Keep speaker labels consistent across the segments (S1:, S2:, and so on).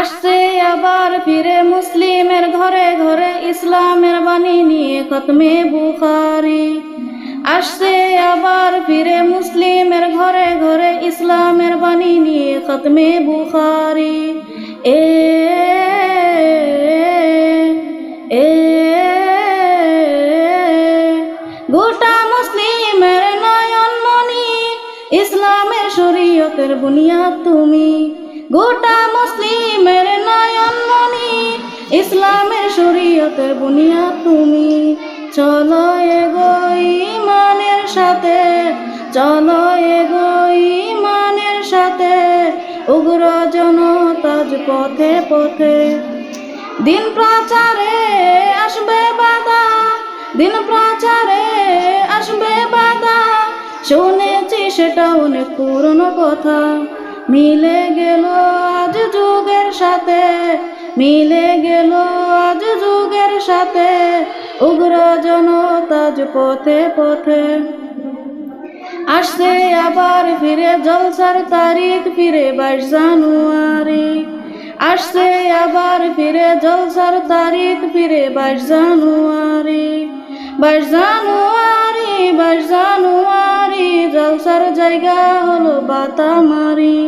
S1: আসছে আবার ফিরে মুসলিমের ঘরে ঘরে ইসলামের বাণী নিয়ে খতমে বুখারি। আসছে আবার ফিরে মুসলিমের ঘরে ঘরে ইসলামের বাণী নিয়ে খতমে বুখারি। এ গোটা মুসলিমের নয়ন মনি ইসলামের শরীয়তের বুনিয়াদ তুমি। গোটা মুসলিমের নয়ন মনি ইসলামের শরীয়তের বুনিয়া তুমি। চলো এগো ইমানের সাথে, চলো এগো ইমানের সাথে, উগ্র জনতাজ পথে পথে। দিন প্রচারে আসবে বাধা, দিন প্রচারে আসবে বাধা, শুনেছি সেটা অনেক পুরনো কথা। মিলে গেল আজ যুগের সাথে, মিলে গেল আজ যুগের সাথে, উগ্র জনতাজ পথে পথে। আসছে আবার ফিরে জলসার তারিখ, ফিরে বাইশ জানুয়ারি। আসছে আবার ফিরে জলসার তারিখ, ফিরে বাইশ জানুয়ারি। বাইশ জানুয়ারি জায়গা হলো বাতামারি,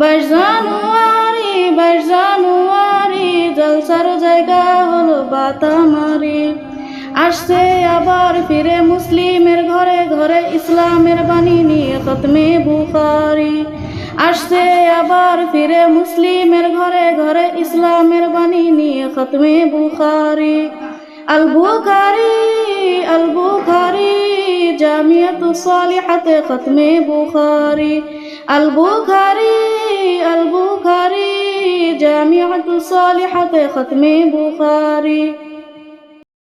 S1: বাইশ জানুয়ারি বাইশ জানুয়ারি, জলসার জায়গা হলো বাতামারি। আসছে আবার ফিরে মুসলিমের ঘরে ঘরে ইসলামের বাণী নিয়ে খতমে বুখারি। আসছে আবার ফিরে মুসলিমের ঘরে ঘরে ইসলামের বাণী নিয়ে খতমে বুখারি। আল বুখারি আল বুখারি। জামিয়াতু সালিহাতে খতমে বুখারি আল বুখারি আল বুখারি জামিয়াতু সালিহাতে খতমে বুখারি